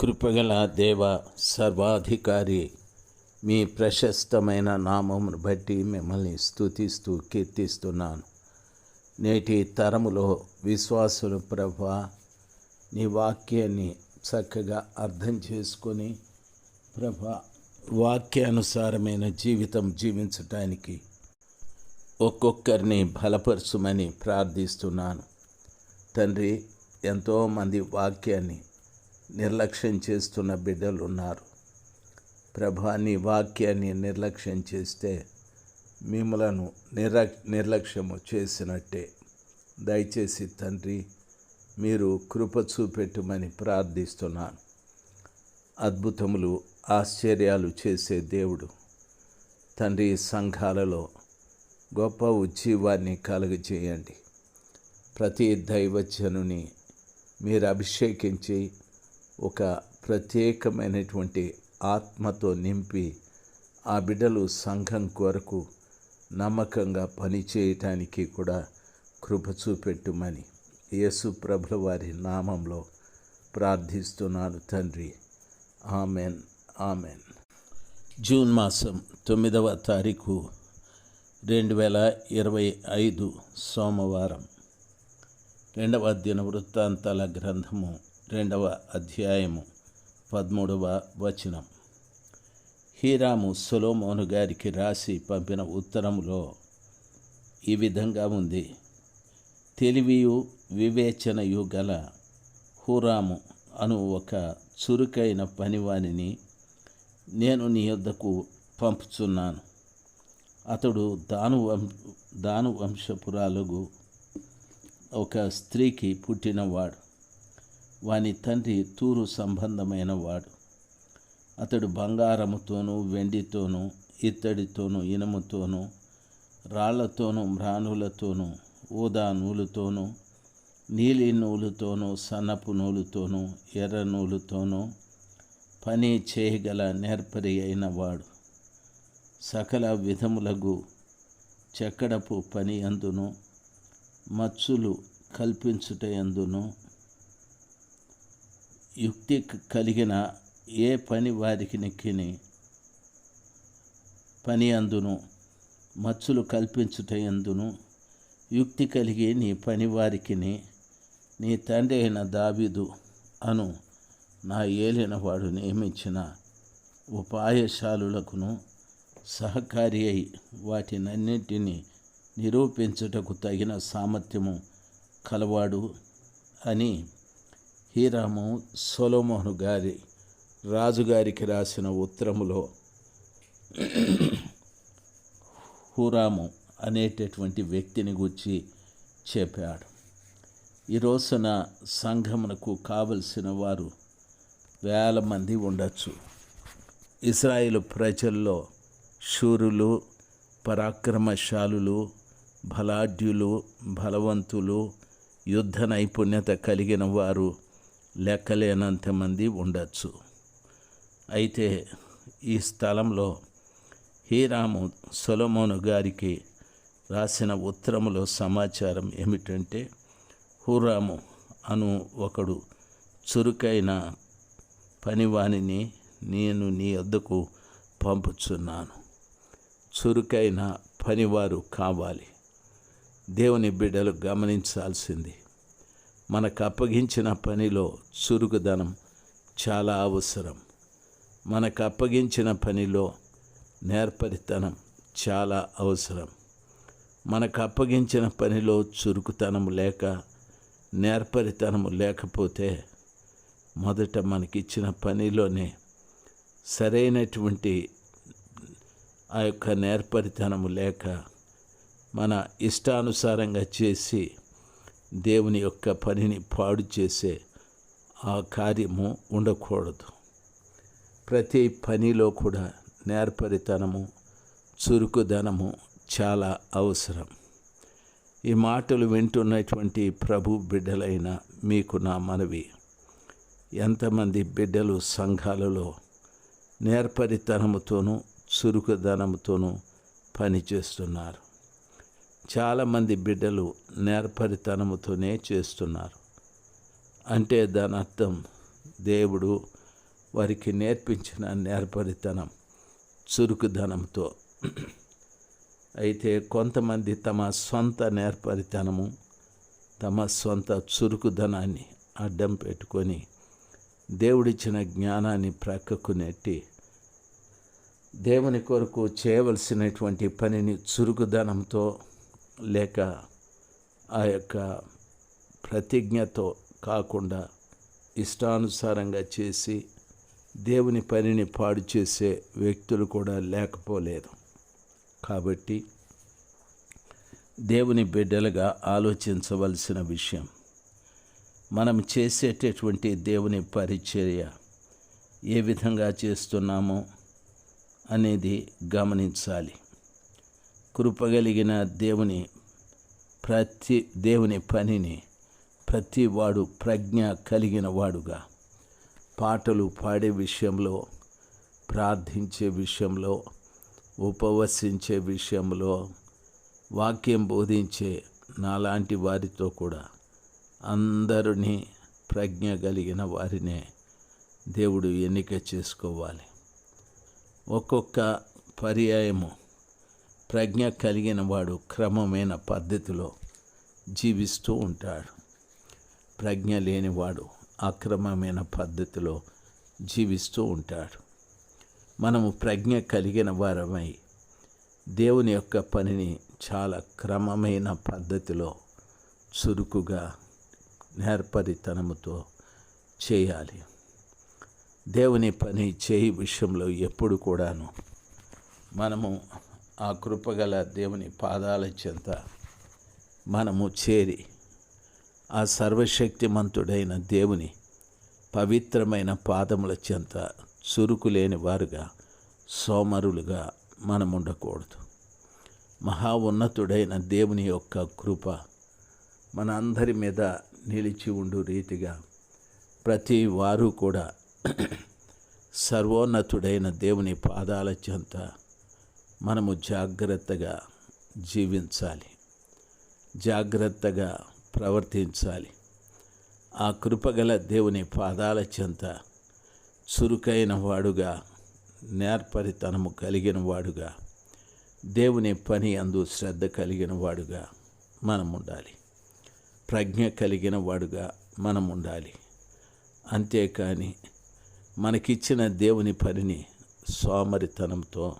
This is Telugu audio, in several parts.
కృపగల దేవ సర్వాధికారి మీ ప్రశస్తమైన నామమును బట్టి మిమ్మల్ని స్తుతిస్తూ కీర్తిస్తున్నాను. నేటి తరములో విశ్వాసులు ప్రభ నీ వాక్యాన్ని చక్కగా అర్థం చేసుకొని ప్రభ వాక్యానుసారమైన జీవితం జీవించటానికి ఒక్కొక్కరిని బలపరచుమని ప్రార్థిస్తున్నాను. తండ్రి ఎంతోమంది వాక్యాన్ని నిర్లక్ష్యం చేస్తున్న బిడ్డలు ఉన్నారు ప్రభా నీ వాక్యాన్ని నిర్లక్ష్యం చేస్తే మిమ్మలను నిర నిర్లక్ష్యము చేసినట్టే. దయచేసి తండ్రి మీరు కృప చూపెట్టుమని ప్రార్థిస్తున్నాను. అద్భుతములు ఆశ్చర్యాలు చేసే దేవుడు. తండ్రి సంఘాలలో గొప్ప ఉజ్జీవాన్ని కలుగజేయండి. ప్రతి దైవజనుని మీరు అభిషేకించి ఒక ప్రత్యేకమైనటువంటి ఆత్మతో నింపి ఆ బిడ్డలు సంఘం కొరకు నమ్మకంగా పనిచేయటానికి కూడా కృప చూపెట్టుమని యేసు ప్రభుల వారి నామంలో ప్రార్థిస్తున్నాను తండ్రి. ఆమెన్. ఆమెన్. జూన్ మాసం తొమ్మిదవ తారీఖు రెండు వేల ఇరవై ఐదు సోమవారం. రెండవ దిన వృత్తాంతాల గ్రంథము రెండవ అధ్యాయము పదమూడవ వచనం. హీరాము సొలోమోను గారికి రాసి పంపిన ఉత్తరములో ఈ విధంగా ఉంది. తెలివియు వివేచనయు గల హూరాము అను ఒక చురుకైన పనివానిని నేను నీ యొద్దకు పంపుచున్నాను. అతడు దాను వం దాను వంశపురాలుగు ఒక స్త్రీకి పుట్టినవాడు. వాని తండ్రి తూరు సంబంధమైన వాడు. అతడు బంగారముతోనూ వెండితోనూ ఇత్తడితోనూ ఇనుముతోనూ రాళ్ళతోనూ మ్రానులతోనూ ఊదా నూలుతోనూ నీలి నూలుతోనూ సన్నపు నూలుతోనూ ఎర్ర నూలుతోనూ పని చేయగల నేర్పరి అయిన వాడు. సకల విధములగు చెక్కడపు పని అందును మచ్చులు కల్పించుట ఎందును యుక్తి కలిగిన ఏ పని వారికి నెక్కిని పని అందును మచ్చులు కల్పించుట ఎందును యుక్తి కలిగి నీ పని వారికిని నీ తండ్రి అయిన దావీదు అను నా ఏలినవాడు నియమించిన ఉపాయశాలులకును సహకారి అయి వాటినన్నింటినీ నిరూపించుటకు తగిన సామర్థ్యము కలవాడు అని హీరాము సొలోమోహను గారి రాజుగారికి రాసిన ఉత్తరములో హూరాము అనేటటువంటి వ్యక్తిని గురించి చెప్పాడు. ఈ రోజున సంఘమునకు కావలసిన వారు వేల మంది ఉండొచ్చు. ఇస్రాయిల్ ప్రజల్లో శూరులు పరాక్రమశాలులు బలాఢ్యులు బలవంతులు యుద్ధ నైపుణ్యత కలిగిన వారు లెక్కలేనంతమంది ఉండొచ్చు. అయితే ఈ స్థలంలో హీరాము సొలమోను గారికి రాసిన ఉత్తరములో సమాచారం ఏమిటంటే హూరాము అను ఒకడు చురుకైన పనివానిని నేను నీ వద్దకు పంపుచున్నాను. చురుకైన పనివారు కావాలి. దేవుని బిడ్డలు గమనించాల్సింది. మనకు అప్పగించిన పనిలో చురుకుదనం చాలా అవసరం. మనకు అప్పగించిన పనిలో నేర్పరితనం చాలా అవసరం. మనకు అప్పగించిన పనిలో చురుకుతనం లేక నేర్పరితనము లేకపోతే మొదట మనకిచ్చిన పనిలోనే సరైనటువంటి ఆ యొక్క నేర్పరితనము లేక మన ఇష్టానుసారంగా చేసి దేవుని యొక్క పనిని పాడు చేసే ఆ కార్యము ఉండకూడదు. ప్రతి పనిలో కూడా నేర్పరితనము చురుకుదనము చాలా అవసరం. ఈ మాటలు వింటున్నటువంటి ప్రభు బిడ్డలైన మీకు నా మనవి. ఎంతమంది బిడ్డలు సంఘాలలో నేర్పరితనముతోనూ చురుకుదనముతోనూ పనిచేస్తున్నారు. చాలామంది బిడ్డలు నేర్పరితనముతోనే చేస్తున్నారు. అంటే దాని అర్థం దేవుడు వారికి నేర్పించిన నేర్పరితనం చురుకుదనంతో. అయితే కొంతమంది తమ సొంత నేర్పరితనము తమ సొంత చురుకుదనాన్ని అడ్డం పెట్టుకొని దేవుడిచ్చిన జ్ఞానాన్ని ప్రక్కకు నెట్టి దేవుని కొరకు చేయవలసినటువంటి పనిని చురుకుదనంతో లేక ఆ యొక్క ప్రతిజ్ఞతో కాకుండా ఇష్టానుసారంగా చేసి దేవుని పనిని పాడు చేసే వ్యక్తులు కూడా లేకపోలేదు. కాబట్టి దేవుని బిడ్డలుగా ఆలోచించవలసిన విషయం మనం చేసేటటువంటి దేవుని పరిచర్య ఏ విధంగా చేస్తున్నామో అనేది గమనించాలి. కృపగలిగిన దేవుని ప్రతి దేవుని పనిని ప్రతి వాడు ప్రజ్ఞ కలిగిన వాడుగా. పాటలు పాడే విషయంలో ప్రార్థించే విషయంలో ఉపవసించే విషయంలో వాక్యం బోధించే నాలాంటి వారితో కూడా అందరినీ ప్రజ్ఞ కలిగిన వారినే దేవుడు ఎన్నిక చేసుకోవాలి. ఒక్కొక్క పర్యాయము ప్రజ్ఞ కలిగిన వాడు క్రమమైన పద్ధతిలో జీవిస్తూ ఉంటాడు. ప్రజ్ఞ లేనివాడు అక్రమమైన పద్ధతిలో జీవిస్తూ ఉంటాడు. మనము ప్రజ్ఞ కలిగిన వారమై దేవుని యొక్క పనిని చాలా క్రమమైన పద్ధతిలో చురుకుగా నేర్పరితనముతో చేయాలి. దేవుని పని చేయి విషయంలో ఎప్పుడు కూడాను మనము ఆ కృపగల దేవుని పాదాల చెంత మనము చేరి ఆ సర్వశక్తిమంతుడైన దేవుని పవిత్రమైన పాదముల చెంత చురుకు లేని వారుగా సోమరులుగా మనం ఉండకూడదు మహా ఉన్నతుడైన దేవుని యొక్క కృప మన అందరి మీద నిలిచి ఉండు రీతిగా ప్రతి వారు కూడా సర్వోన్నతుడైన దేవుని పాదాల చెంత మనము జాగ్రత్తగా జీవించాలి. జాగ్రత్తగా ప్రవర్తించాలి. ఆ కృపగల దేవుని పాదాల చెంత చురుకైన వాడుగా నేర్పరితనము కలిగిన వాడుగా దేవుని పని అందు శ్రద్ధ కలిగిన వాడుగా మనం ఉండాలి ప్రజ్ఞ కలిగిన వాడుగా మనం ఉండాలి అంతేకాని మనకిచ్చిన దేవుని పనిని సోమరితనంతో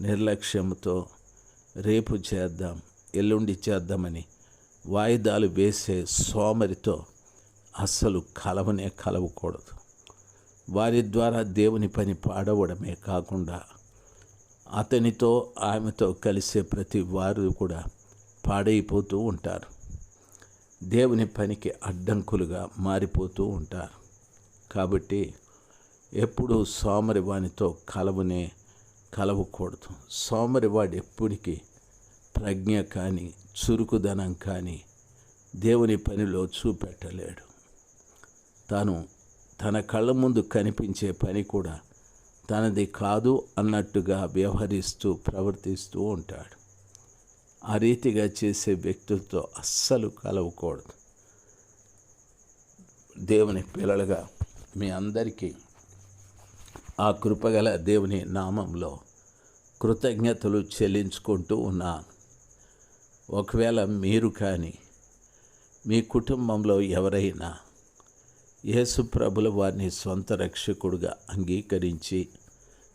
నిర్లక్ష్యంతో రేపు చేద్దాం ఎల్లుండి చేద్దామని వాయిదాలు వేసే సోమరితో అస్సలు కలవనే కలవకూడదు. వారి ద్వారా దేవుని పని పాడవడమే కాకుండా అతనితో ఆమెతో కలిసే ప్రతి వారు కూడా పాడైపోతూ ఉంటారు. దేవుని పనికి అడ్డంకులుగా మారిపోతూ ఉంటారు. కాబట్టి ఎప్పుడూ సోమరి వానితో కలవనే కలవకూడదు. సోమరివాడు ఎప్పటికీ ప్రజ్ఞ కానీ చురుకుదనం కానీ దేవుని పనిలో చూపెట్టలేడు. తాను తన కళ్ళ ముందు కనిపించే పని కూడా తనది కాదు అన్నట్టుగా వ్యవహరిస్తూ ప్రవర్తిస్తూ ఉంటాడు. ఆ రీతిగా చేసే వ్యక్తులతో అస్సలు కలవకూడదు. దేవుని పిల్లలుగా మీ అందరికీ ఆ కృపగల దేవుని నామంలో కృతజ్ఞతలు చెల్లించుకుంటూ ఉన్నాను. ఒకవేళ మీరు కానీ మీ కుటుంబంలో ఎవరైనా యేసు ప్రభుల వారిని సొంత రక్షకుడుగా అంగీకరించి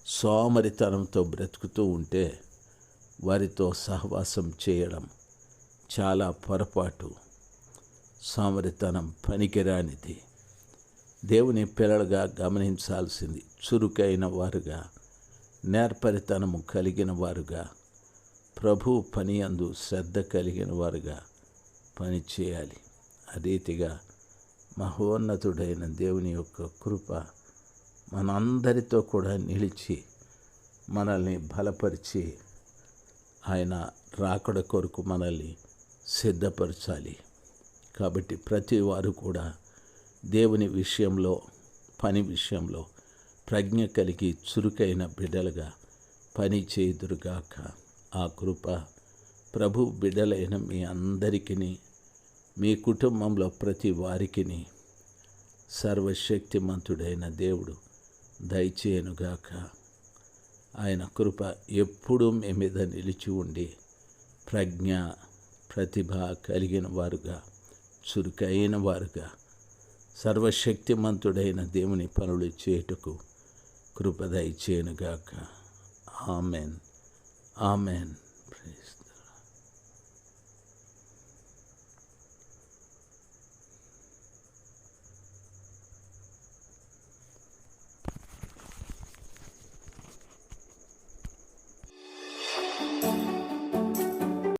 సోమరితనంతో బ్రతుకుతూ ఉంటే వారితో సహవాసం చేయడం చాలా పొరపాటు. సోమరితనం పనికిరానిది. దేవుని పిల్లలుగా గమనించాల్సింది చురుకైన వారుగా నేర్పరితనము కలిగిన వారుగా ప్రభు పని అందు శ్రద్ధ కలిగిన వారుగా పని చేయాలి. అరీతిగా మహోన్నతుడైన దేవుని యొక్క కృప మనందరితో కూడా నిలిచి మనల్ని బలపరిచి ఆయన రాకడ కొరకు మనల్ని సిద్ధపరచాలి. కాబట్టి ప్రతి వారు కూడా దేవుని విషయంలో పని విషయంలో ప్రజ్ఞ కలిగి చురుకైన బిడ్డలుగా పనిచేయుదురుగాక. ఆ కృప ప్రభు బిడ్డలైన మీ అందరికీ మీ కుటుంబంలో ప్రతి వారికి సర్వశక్తిమంతుడైన దేవుడు దయచేయనుగాక. ఆయన కృప ఎప్పుడూ మీ మీద నిలిచి ఉండి ప్రజ్ఞ ప్రతిభ కలిగిన వారుగా చురుకైన వారుగా సర్వశక్తిమంతుడైన దేవుని పనులు చేయుటకు కృప దయచేయనుగాక. ఆమెన్. ఆమెన్. ప్రైజ్.